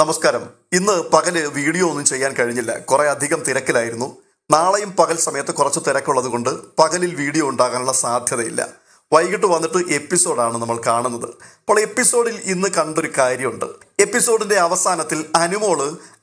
നമസ്കാരം. ഇന്ന് പകൽ വീഡിയോ ഒന്നും ചെയ്യാൻ കഴിഞ്ഞില്ല. കുറേ അധികം തിരക്കിലായിരുന്നു. നാളെയും പകൽ സമയത്ത് കുറച്ച് തിരക്കുള്ളത് കൊണ്ട് പകലിൽ വീഡിയോ ഉണ്ടാകാനുള്ള സാധ്യതയില്ല. വൈകിട്ട് വന്നിട്ട് എപ്പിസോഡാണ് നമ്മൾ കാണുന്നത്. അപ്പോൾ എപ്പിസോഡിൽ ഇന്ന് കണ്ടൊരു കാര്യമുണ്ട്. എപ്പിസോഡിന്റെ അവസാനത്തിൽ അനുമോൾ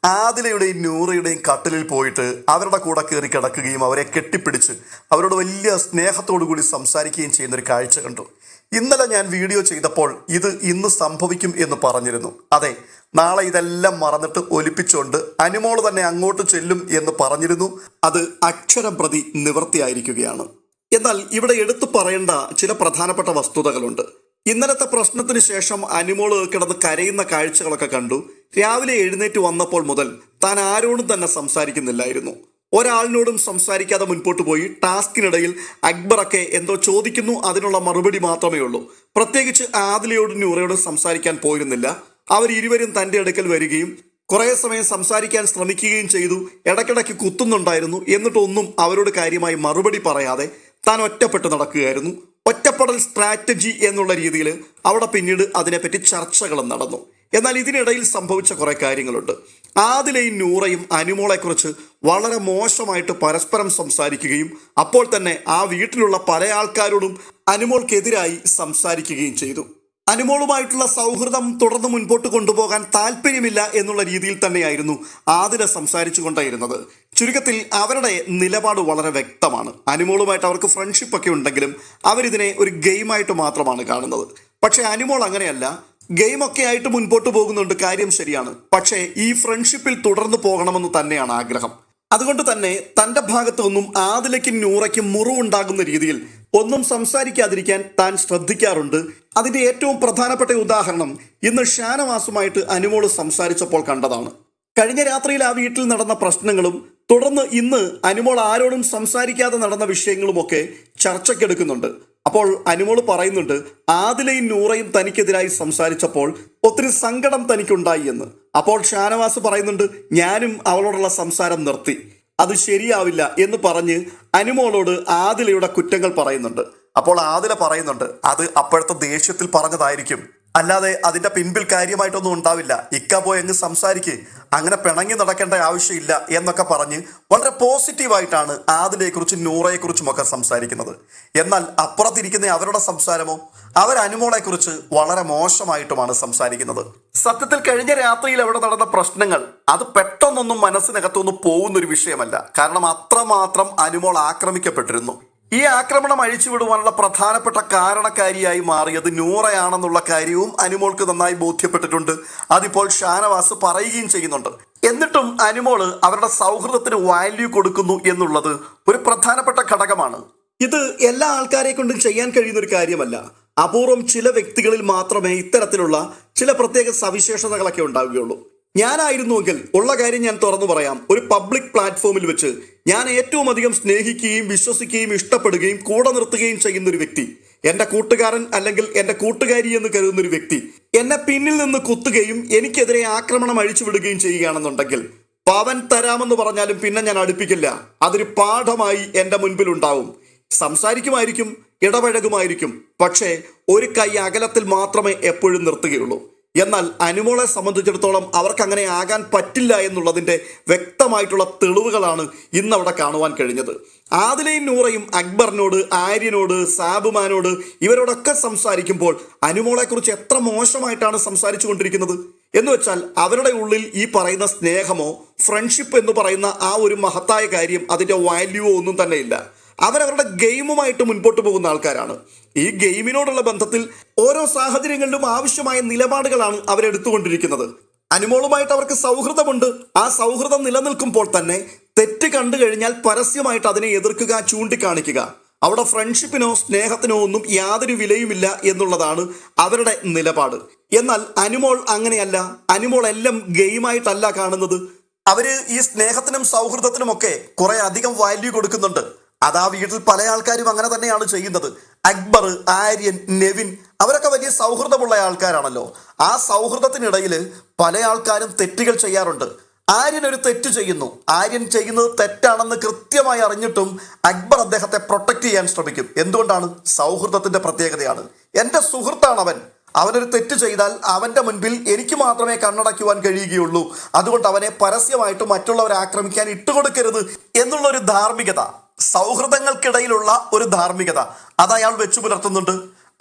ആദിലയുടെയും നൂറയുടെയും കട്ടിലിൽ പോയിട്ട് അവരുടെ കൂടെ കയറി കിടക്കുകയും അവരെ കെട്ടിപ്പിടിച്ച് അവരോട് വലിയ സ്നേഹത്തോടു കൂടി സംസാരിക്കുകയും ചെയ്യുന്ന ഒരു കാഴ്ച കണ്ടു. ഇന്നലെ ഞാൻ വീഡിയോ ചെയ്തപ്പോൾ ഇത് ഇന്ന് സംഭവിക്കും എന്ന് പറഞ്ഞിരുന്നു. അതെ നാളെ ഇതെല്ലാം മറന്നിട്ട് ഒലിപ്പിച്ചുകൊണ്ട് അനുമോൾ തന്നെ അങ്ങോട്ട് ചെല്ലും എന്ന് പറഞ്ഞിരുന്നു. അത് അക്ഷരം പ്രതി നിവൃത്തിയായിരിക്കുകയാണ് എന്നാൽ ഇവിടെ എടുത്തു പറയേണ്ട ചില പ്രധാനപ്പെട്ട വസ്തുതകളുണ്ട്. ഇന്നലത്തെ പ്രശ്നത്തിന് ശേഷം അനുമോൾ കിടന്ന് കരയുന്ന കാഴ്ചകളൊക്കെ കണ്ടു. രാവിലെ എഴുന്നേറ്റ് വന്നപ്പോൾ മുതൽ താൻ ആരോടും തന്നെ സംസാരിക്കുന്നില്ലായിരുന്നു. ഒരാളിനോടും സംസാരിക്കാതെ മുൻപോട്ട് പോയി ടാസ്കിനിടയിൽ അക്ബറൊക്കെ എന്തോ ചോദിക്കുന്നു അതിനുള്ള മറുപടി മാത്രമേ ഉള്ളൂ. പ്രത്യേകിച്ച് ആദിലയോടും നൂറയോടും സംസാരിക്കാൻ പോയിരുന്നില്ല. അവർ ഇരുവരും തന്റെ അടുക്കൽ വരികയും കുറേ സമയം സംസാരിക്കാൻ ശ്രമിക്കുകയും ചെയ്തു. ഇടയ്ക്കിടയ്ക്ക് കുത്തുന്നുണ്ടായിരുന്നു. എന്നിട്ടൊന്നും അവരോട് കാര്യമായി മറുപടി പറയാതെ താൻ ഒറ്റപ്പെട്ട് നടക്കുകയായിരുന്നു. ഒറ്റപ്പെടൽ സ്ട്രാറ്റജി എന്നുള്ള രീതിയിൽ അവിടെ പിന്നീട് അതിനെപ്പറ്റി ചർച്ചകളും നടന്നു. എന്നാൽ ഇതിനിടയിൽ സംഭവിച്ച കുറെ കാര്യങ്ങളുണ്ട്. ആദിലയും നൂറയും അനുമോളെക്കുറിച്ച് വളരെ മോശമായിട്ട് പരസ്പരം സംസാരിക്കുകയും അപ്പോൾ തന്നെ ആ വീട്ടിലുള്ള പല ആൾക്കാരോടും അനുമോൾക്കെതിരായി സംസാരിക്കുകയും ചെയ്തു. അനുമോളുമായിട്ടുള്ള സൗഹൃദം തുടർന്ന് മുൻപോട്ട് കൊണ്ടുപോകാൻ താല്പര്യമില്ല എന്നുള്ള രീതിയിൽ തന്നെയായിരുന്നു ആദില സംസാരിച്ചു കൊണ്ടായിരുന്നത് ചുരുക്കത്തിൽ അവരുടെ നിലപാട് വളരെ വ്യക്തമാണ്. അനുമോളുമായിട്ട് അവർക്ക് ഫ്രണ്ട്ഷിപ്പ് ഒക്കെ ഉണ്ടെങ്കിലും അവരിതിനെ ഒരു ഗെയിമായിട്ട് മാത്രമാണ് കാണുന്നത്. പക്ഷേ അനുമോൾ അങ്ങനെയല്ല. ഗെയിമൊക്കെ ആയിട്ട് മുൻപോട്ട് പോകുന്നുണ്ട് കാര്യം ശരിയാണ്. പക്ഷേ ഈ ഫ്രണ്ട്ഷിപ്പിൽ തുടർന്ന് പോകണമെന്ന് തന്നെയാണ് ആഗ്രഹം. അതുകൊണ്ട് തന്നെ തന്റെ ഭാഗത്തു നിന്നും ആദിലയ്ക്കും നൂറയ്ക്കും മുറിവുണ്ടാകുന്ന രീതിയിൽ ഒന്നും സംസാരിക്കാതിരിക്കാൻ താൻ ശ്രദ്ധിക്കാറുണ്ട്. അതിന്റെ ഏറ്റവും പ്രധാനപ്പെട്ട ഉദാഹരണം ഇന്ന് ഷാനവാസുമായിട്ട് അനുമോൾ സംസാരിച്ചപ്പോൾ കണ്ടതാണ്. കഴിഞ്ഞ രാത്രിയിൽ ആ വീട്ടിൽ നടന്ന പ്രശ്നങ്ങളും തുടർന്ന് ഇന്ന് അനുമോൾ ആരോടും സംസാരിക്കാതെ നടന്ന വിഷയങ്ങളുമൊക്കെ ചർച്ചയ്ക്കെടുക്കുന്നുണ്ട്. അപ്പോൾ അനുമോൾ പറയുന്നുണ്ട് ആദിലയും നൂറയും തനിക്കെതിരായി സംസാരിച്ചപ്പോൾ ഒത്തിരി സങ്കടം തനിക്കുണ്ടായി എന്ന്. അപ്പോൾ ഷാനവാസ് പറയുന്നുണ്ട് ഞാനും അവളോടുള്ള സംസാരം നിർത്തി. അത് ശരിയാവില്ല എന്ന് പറഞ്ഞ് അനുമോളോട് ആദിലയുടെ കുറ്റങ്ങൾ പറയുന്നുണ്ട്. അപ്പോൾ ആദില പറയുന്നുണ്ട് അത് അപ്പോഴത്തെ ദേഷ്യത്തിൽ പറഞ്ഞതായിരിക്കും. അല്ലാതെ അതിന്റെ പിൻപിൽ കാര്യമായിട്ടൊന്നും ഉണ്ടാവില്ല. ഇക്ക പോയി അങ്ങ് സംസാരിക്ക്. അങ്ങനെ പിണങ്ങി നടക്കേണ്ട ആവശ്യമില്ല എന്നൊക്കെ പറഞ്ഞ് വളരെ പോസിറ്റീവായിട്ടാണ് ആദിലയെ കുറിച്ചും നൂറയെ കുറിച്ചും ഒക്കെ സംസാരിക്കുന്നത്. എന്നാൽ അപ്പുറത്തിരിക്കുന്ന അവരുടെ സംസാരമോ അവർ അനുമോളെ കുറിച്ച് വളരെ മോശമായിട്ടുമാണ് സംസാരിക്കുന്നത്. സത്യത്തിൽ കഴിഞ്ഞ രാത്രിയിൽ അവിടെ നടന്ന പ്രശ്നങ്ങൾ അത് പെട്ടെന്നൊന്നും മനസ്സിനകത്തൊന്നും പോകുന്നൊരു വിഷയമല്ല. കാരണം അത്രമാത്രം അനുമോൾ ആക്രമിക്കപ്പെട്ടിരുന്നു. ഈ ആക്രമണം അഴിച്ചുവിടുവാനുള്ള പ്രധാനപ്പെട്ട കാരണക്കാരിയായി മാറിയത് നൂറയാണെന്നുള്ള കാര്യവും അനുമോൾക്ക് നന്നായി ബോധ്യപ്പെട്ടിട്ടുണ്ട്. അതിപ്പോൾ ഷാനവാസ് പറയുകയും ചെയ്യുന്നുണ്ട്. എന്നിട്ടും അനുമോൾ അവരുടെ സൗഹൃദത്തിന് വാല്യൂ കൊടുക്കുന്നു എന്നുള്ളത് ഒരു പ്രധാനപ്പെട്ട ഘടകമാണ്. ഇത് എല്ലാ ആൾക്കാരെ കൊണ്ടും ചെയ്യാൻ കഴിയുന്ന ഒരു കാര്യമല്ല. അപൂർവം ചില വ്യക്തികളിൽ മാത്രമേ ഇത്തരത്തിലുള്ള ചില പ്രത്യേക സവിശേഷതകളൊക്കെ ഉണ്ടാവുകയുള്ളൂ. ഞാനായിരുന്നുവെങ്കിൽ ഉള്ള കാര്യം ഞാൻ തുറന്നു പറയാം. ഒരു പബ്ലിക് പ്ലാറ്റ്ഫോമിൽ വെച്ച് ഞാൻ ഏറ്റവും അധികം സ്നേഹിക്കുകയും വിശ്വസിക്കുകയും ഇഷ്ടപ്പെടുകയും കൂടെ നിർത്തുകയും ചെയ്യുന്ന ഒരു വ്യക്തി. എന്റെ കൂട്ടുകാരൻ അല്ലെങ്കിൽ എന്റെ കൂട്ടുകാരി എന്ന് കരുതുന്ന ഒരു വ്യക്തി. എന്നെ പിന്നിൽ നിന്ന് കുത്തുകയും എനിക്കെതിരെ ആക്രമണം അഴിച്ചുവിടുകയും ചെയ്യുകയാണെന്നുണ്ടെങ്കിൽ പവൻ തരാമെന്ന് പറഞ്ഞാലും പിന്നെ ഞാൻ അടുപ്പിക്കില്ല. അതൊരു പാഠമായി എന്റെ മുൻപിൽ ഉണ്ടാവും സംസാരിക്കുമായിരിക്കും ഇടപഴകുമായിരിക്കും. പക്ഷേ ഒരു കൈ അകലത്തിൽ മാത്രമേ എപ്പോഴും നിർത്തുകയുള്ളൂ. എന്നാൽ അനുമോളെ സംബന്ധിച്ചിടത്തോളം അവർക്ക് അങ്ങനെ ആകാൻ പറ്റില്ല എന്നുള്ളതിന്റെ വ്യക്തമായിട്ടുള്ള തെളിവുകളാണ് ഇന്ന് അവിടെ കാണുവാൻ കഴിഞ്ഞത്. ആദിലയും നൂറയും അക്ബറിനോട് ആര്യനോട് സാബുമാനോട് ഇവരോടൊക്കെ സംസാരിക്കുമ്പോൾ അനുമോളെക്കുറിച്ച് എത്ര മോശമായിട്ടാണ് സംസാരിച്ചു കൊണ്ടിരിക്കുന്നത് എന്ന് വെച്ചാൽ അവരുടെ ഉള്ളിൽ ഈ പറയുന്ന സ്നേഹമോ ഫ്രണ്ട്ഷിപ്പ് എന്ന് പറയുന്ന ആ ഒരു മഹത്തായ കാര്യം അതിന്റെ വാല്യൂവോ ഒന്നും തന്നെ ഇല്ല അവരവരുടെ ഗെയിമുമായിട്ട് മുൻപോട്ട് പോകുന്ന ആൾക്കാരാണ്. ഈ ഗെയിമിനോടുള്ള ബന്ധത്തിൽ ഓരോ സാഹചര്യങ്ങളിലും ആവശ്യമായ നിലപാടുകളാണ് അവരെടുത്തുകൊണ്ടിരിക്കുന്നത്. അനുമോളുമായിട്ട് അവർക്ക് സൗഹൃദമുണ്ട്. ആ സൗഹൃദം നിലനിൽക്കുമ്പോൾ തന്നെ തെറ്റ് കണ്ടു കഴിഞ്ഞാൽ പരസ്യമായിട്ട് അതിനെ എതിർക്കുക ചൂണ്ടിക്കാണിക്കുക. അവിടെ ഫ്രണ്ട്ഷിപ്പിനോ സ്നേഹത്തിനോ ഒന്നും യാതൊരു വിലയുമില്ല എന്നുള്ളതാണ് അവരുടെ നിലപാട്. എന്നാൽ അനുമോൾ അങ്ങനെയല്ല. അനുമോൾ എല്ലാം ഗെയിമായിട്ടല്ല കാണുന്നത്. അവർ ഈ സ്നേഹത്തിനും സൗഹൃദത്തിനും ഒക്കെ കുറെ അധികം വാല്യൂ കൊടുക്കുന്നുണ്ട്. അതാ വീട്ടിൽ പല ആൾക്കാരും അങ്ങനെ തന്നെയാണ് ചെയ്യുന്നത്. അക്ബർ ആര്യൻ നെവിൻ അവരൊക്കെ വലിയ സൗഹൃദമുള്ള ആൾക്കാരാണല്ലോ. ആ സൗഹൃദത്തിനിടയിൽ പല ആൾക്കാരും തെറ്റുകൾ ചെയ്യാറുണ്ട്. ആര്യൻ ഒരു തെറ്റ് ചെയ്യുന്നു. ആര്യൻ ചെയ്യുന്നത് തെറ്റാണെന്ന് കൃത്യമായി അറിഞ്ഞിട്ടും അക്ബർ അദ്ദേഹത്തെ പ്രൊട്ടക്ട് ചെയ്യാൻ ശ്രമിക്കും. എന്തുകൊണ്ടാണ്? സൗഹൃദത്തിന്റെ പ്രത്യേകതയാണ്. എന്റെ സുഹൃത്താണ് അവൻ. അവനൊരു തെറ്റ് ചെയ്താൽ അവന്റെ മുൻപിൽ എനിക്ക് മാത്രമേ കണ്ണടയ്ക്കുവാൻ കഴിയുകയുള്ളൂ. അതുകൊണ്ട് അവനെ പരസ്യമായിട്ട് മറ്റുള്ളവരെ ആക്രമിക്കാൻ ഇട്ടുകൊടുക്കരുത് എന്നുള്ളൊരു ധാർമ്മികത. സൗഹൃദങ്ങൾക്കിടയിലുള്ള ഒരു ധാർമ്മികത. അത് അയാൾ വെച്ചു പുലർത്തുന്നുണ്ട്.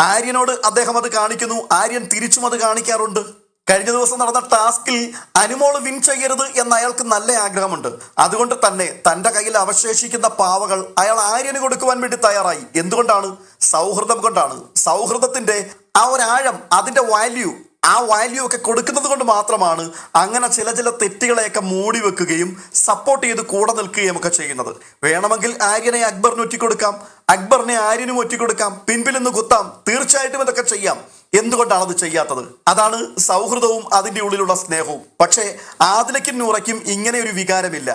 ആര്യനോട് അദ്ദേഹം അത് കാണിക്കുന്നു. ആര്യൻ തിരിച്ചും അത് കാണിക്കാറുണ്ട്. കഴിഞ്ഞ ദിവസം നടന്ന ടാസ്കിൽ അനുമോൾ വിൻ ചെയ്യരുത് എന്ന് അയാൾക്ക് നല്ല ആഗ്രഹമുണ്ട്. അതുകൊണ്ട് തന്നെ തന്റെ കയ്യിൽ അവശേഷിക്കുന്ന പാവകൾ അയാൾ ആര്യന് കൊടുക്കുവാൻ വേണ്ടി തയ്യാറായി. എന്തുകൊണ്ടാണ്? സൗഹൃദം കൊണ്ടാണ്. സൗഹൃദത്തിന്റെ ആ ഒരാഴം അതിന്റെ വാല്യൂ ആ വാല്യൂ ഒക്കെ കൊടുക്കുന്നത് കൊണ്ട് മാത്രമാണ് അങ്ങനെ ചില ചില തെറ്റുകളെയൊക്കെ മൂടി വെക്കുകയും സപ്പോർട്ട് ചെയ്ത് കൂടെ നിൽക്കുകയും ഒക്കെ ചെയ്യുന്നത്. വേണമെങ്കിൽ ആര്യനെ അക്ബറിന് ഒറ്റിക്കൊടുക്കാം അക്ബറിനെ ആര്യനും ഒറ്റിക്കൊടുക്കാം പിൻപിൽ നിന്ന് കുത്താം തീർച്ചയായിട്ടും ഇതൊക്കെ ചെയ്യാം. എന്തുകൊണ്ടാണ് അത് ചെയ്യാത്തത്? അതാണ് സൗഹൃദവും അതിന്റെ ഉള്ളിലുള്ള സ്നേഹവും. പക്ഷേ ആദിലയ്ക്കും നൂറയ്ക്കും ഇങ്ങനെ ഒരു വികാരമില്ല.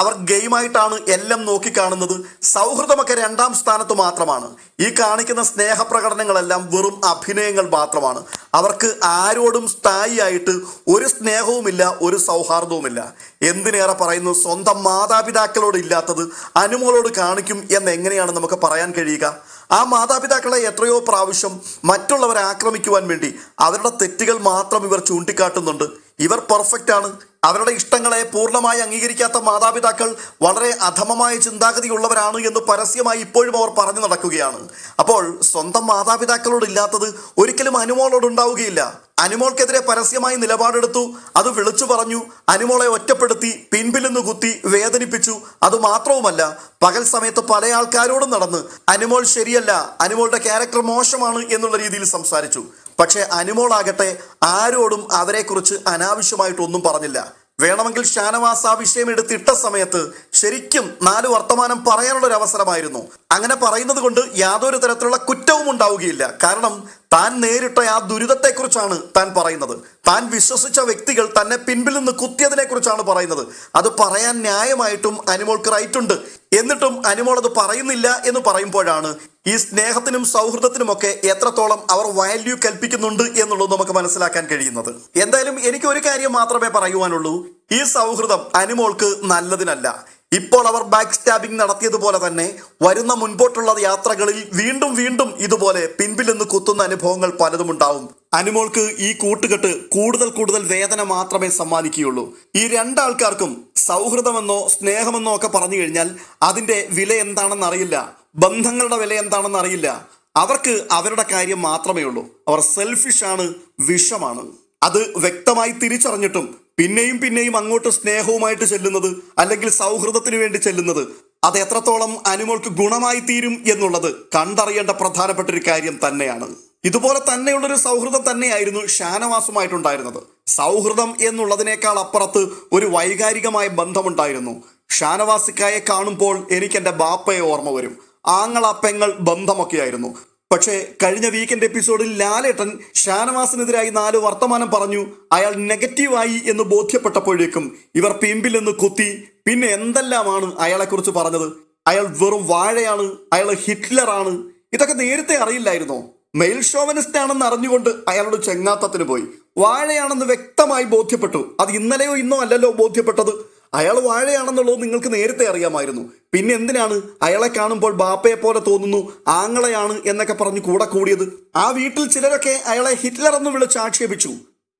അവർ ഗെയിമായിട്ടാണ് എല്ലാം നോക്കിക്കാണുന്നത്. സൗഹൃദമൊക്കെ രണ്ടാം സ്ഥാനത്ത് മാത്രമാണ്. ഈ കാണിക്കുന്ന സ്നേഹപ്രകടനങ്ങളെല്ലാം വെറും അഭിനയങ്ങൾ മാത്രമാണ്. അവർക്ക് ആരോടും സ്ഥായിയായിട്ട് ഒരു സ്നേഹവുമില്ല ഒരു സൗഹാർദ്ദവുമില്ല. എന്തിനേറെ പറയുന്നു? സ്വന്തം മാതാപിതാക്കളോട് ഇല്ലാത്തത് അനുമോളോട് കാണിക്കും എന്ന് എങ്ങനെയാണ് നമുക്ക് പറയാൻ കഴിയുക? ആ മാതാപിതാക്കളെ എത്രയോ പ്രാവശ്യം മറ്റുള്ളവരെ ആക്രമിക്കുവാൻ വേണ്ടി അവരുടെ തെറ്റുകൾ മാത്രം ഇവർ ചൂണ്ടിക്കാട്ടുന്നുണ്ട്. ഇവർ പെർഫെക്റ്റ് ആണ്. അവരുടെ ഇഷ്ടങ്ങളെ പൂർണമായി അംഗീകരിക്കാത്ത മാതാപിതാക്കൾ വളരെ അധമമായ ചിന്താഗതിയുള്ളവരാണ് എന്ന് പരസ്യമായി ഇപ്പോഴും അവർ പറഞ്ഞു നടക്കുകയാണ്. അപ്പോൾ സ്വന്തം മാതാപിതാക്കളോട് ഇല്ലാത്തത് ഒരിക്കലും അനുമോളോട് ഉണ്ടാവുകയില്ല. അനുമോൾക്കെതിരെ പരസ്യമായി നിലപാടെടുത്തു അത് വിളിച്ചു പറഞ്ഞു അനുമോളെ ഒറ്റപ്പെടുത്തി പിൻപിൽ കുത്തി വേദനിപ്പിച്ചു. അത് മാത്രവുമല്ല പകൽ സമയത്ത് പല ആൾക്കാരോടും നടന്ന് അനുമോൾ ശരിയല്ല അനുമോളുടെ ക്യാരക്ടർ മോശമാണ് എന്നുള്ള രീതിയിൽ സംസാരിച്ചു. പക്ഷേ അനുമോളാകട്ടെ ആരോടും അവരെക്കുറിച്ച് അനാവശ്യമായിട്ടൊന്നും പറഞ്ഞില്ല. വേണമെങ്കിൽ ഷാനവാസ് ആ വിഷയം എടുത്തിട്ട സമയത്ത് ശരിക്കും നാല് വർത്തമാനം പറയാനുള്ള ഒരു അവസരമായിരുന്നു അങ്ങനെ പറയുന്നത് കൊണ്ട് യാതൊരു തരത്തിലുള്ള കുറ്റവും ഉണ്ടാവുകയില്ല. കാരണം താൻ നേരിട്ട ആ ദുരിതത്തെക്കുറിച്ചാണ് താൻ പറയുന്നത്. താൻ വിശ്വസിച്ച വ്യക്തികൾ തന്നെ പിൻപിൽ നിന്ന് കുത്തിയതിനെക്കുറിച്ചാണ് പറയുന്നത്. അത് പറയാൻ ന്യായമായിട്ടും അനിമോൾക്ക് റൈറ്റ് ഉണ്ട്. എന്നിട്ടും അനുമോൾ അത് പറയുന്നില്ല എന്ന് പറയുമ്പോഴാണ് ഈ സ്നേഹത്തിനും സൗഹൃദത്തിനുമൊക്കെ എത്രത്തോളം അവർ വാല്യൂ കൽപ്പിക്കുന്നുണ്ട് എന്നുള്ളത് നമുക്ക് മനസ്സിലാക്കാൻ കഴിയുന്നത്. എന്തായാലും എനിക്ക് ഒരു കാര്യം മാത്രമേ പറയുവാനുള്ളൂ. ഈ സൗഹൃദം അനുമോൾക്ക് നല്ലതിനല്ല. ഇപ്പോൾ അവർ ബാക്ക് സ്റ്റാബിംഗ് നടത്തിയതുപോലെ തന്നെ വരുന്ന മുൻപോട്ടുള്ള യാത്രകളിൽ വീണ്ടും വീണ്ടും ഇതുപോലെ പിൻപിൽ നിന്ന് കുത്തുന്ന അനുഭവങ്ങൾ പലതും ഉണ്ടാവും. അനുമോൾക്ക് ഈ കൂട്ടുകെട്ട് കൂടുതൽ കൂടുതൽ വേദന മാത്രമേ സമ്മാനിക്കുകയുള്ളൂ. ഈ രണ്ടാൾക്കാർക്കും സൗഹൃദമെന്നോ സ്നേഹമെന്നോ ഒക്കെ പറഞ്ഞു കഴിഞ്ഞാൽ അതിന്റെ വില എന്താണെന്ന് അറിയില്ല. ബന്ധങ്ങളുടെ വില എന്താണെന്ന് അറിയില്ല. അവർക്ക് അവരുടെ കാര്യം മാത്രമേ ഉള്ളൂ. അവർ സെൽഫിഷ് ആണ് വിഷമാണ്. അത് വ്യക്തമായി തിരിച്ചറിഞ്ഞിട്ടും പിന്നെയും പിന്നെയും അങ്ങോട്ട് സ്നേഹവുമായിട്ട് ചെല്ലുന്നത് അല്ലെങ്കിൽ സൗഹൃദത്തിന് വേണ്ടി ചെല്ലുന്നത് അത് എത്രത്തോളം അനുമോൾക്ക് ഗുണമായി തീരും എന്നുള്ളത് കണ്ടറിയേണ്ട പ്രധാനപ്പെട്ട ഒരു കാര്യം തന്നെയാണ്. ഇതുപോലെ തന്നെയുള്ളൊരു സൗഹൃദം തന്നെയായിരുന്നു ഷാനവാസുമായിട്ടുണ്ടായിരുന്നത്. സൗഹൃദം എന്നുള്ളതിനേക്കാൾ അപ്പുറത്ത് ഒരു വൈകാരികമായ ബന്ധമുണ്ടായിരുന്നു. ഷാനവാസിക്കായെ കാണുമ്പോൾ എനിക്ക് എന്റെ ബാപ്പയെ ഓർമ്മ വരും. ആങ്ങള പെങ്ങൾ ബന്ധമൊക്കെയായിരുന്നു. പക്ഷേ കഴിഞ്ഞ വീക്കെൻഡ് എപ്പിസോഡിൽ ലാലേട്ടൻ ഷാനവാസിനെതിരായി നാല് വർത്തമാനം പറഞ്ഞു. അയാൾ നെഗറ്റീവായി എന്ന് ബോധ്യപ്പെട്ടപ്പോഴേക്കും ഇവർ പിമ്പിൽ നിന്ന് കുത്തി. പിന്നെ എന്തെല്ലാമാണ് അയാളെക്കുറിച്ച് പറഞ്ഞത്? അയാൾ വെറും വാഴയാണ്. അയാൾ ഹിറ്റ്ലറാണ്. ഇതൊക്കെ നേരത്തെ അറിയില്ലായിരുന്നോ? മെയിൽ ഷോവനിസ്റ്റ് ആണെന്ന് അറിഞ്ഞുകൊണ്ട് അയാളോട് ചെങ്ങാത്തത്തിന് പോയി. വാഴയാണെന്ന് വ്യക്തമായി ബോധ്യപ്പെട്ടു. അത് ഇന്നലെയോ ഇന്നോ അല്ലല്ലോ ബോധ്യപ്പെട്ടത്. അയാൾ വാഴയാണെന്നുള്ളത് നിങ്ങൾക്ക് നേരത്തെ അറിയാമായിരുന്നു. പിന്നെ എന്തിനാണ് അയാളെ കാണുമ്പോൾ ബാപ്പയെ പോലെ തോന്നുന്നു ആങ്ങളെയാണ് എന്നൊക്കെ പറഞ്ഞു കൂടെ കൂടിയത്? ആ വീട്ടിൽ ചിലരൊക്കെ അയാളെ ഹിറ്റ്ലർ എന്ന് വിളിച്ച് ആക്ഷേപിച്ചു.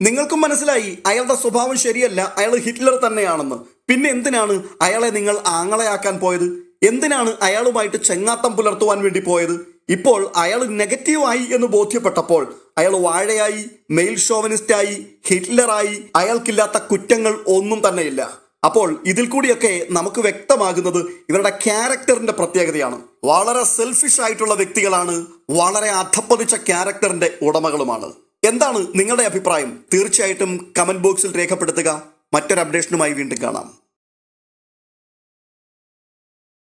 നിങ്ങൾക്കും മനസ്സിലായി അയാളുടെ സ്വഭാവം ശരിയല്ല അയാൾ ഹിറ്റ്ലർ തന്നെയാണെന്ന്. പിന്നെ എന്തിനാണ് അയാളെ നിങ്ങൾ ആങ്ങളെയാക്കാൻ പോയത്? എന്തിനാണ് അയാളുമായിട്ട് ചെങ്ങാത്തം പുലർത്തുവാൻ വേണ്ടി പോയത്? ഇപ്പോൾ അയാൾ നെഗറ്റീവായി എന്ന് ബോധ്യപ്പെട്ടപ്പോൾ അയാൾ വാഴയായി മെയിൽ ഷോവനിസ്റ്റായി ഹിറ്റ്ലറായി അയാൾക്കില്ലാത്ത കുറ്റങ്ങൾ ഒന്നും തന്നെയില്ല. അപ്പോൾ ഇതിൽ കൂടിയൊക്കെ നമുക്ക് വ്യക്തമാകുന്നത് ഇവരുടെ ക്യാരക്ടറിന്റെ പ്രത്യേകതയാണ്. വളരെ സെൽഫിഷ് ആയിട്ടുള്ള വ്യക്തികളാണ് വളരെ അധപ്പതിച്ച ക്യാരക്ടറിന്റെ ഉടമകളുമാണ്. എന്താണ് നിങ്ങളുടെ അഭിപ്രായം? തീർച്ചയായിട്ടും കമന്റ് ബോക്സിൽ രേഖപ്പെടുത്തുക. മറ്റൊരു അപ്ഡേഷനുമായി വീണ്ടും കാണാം.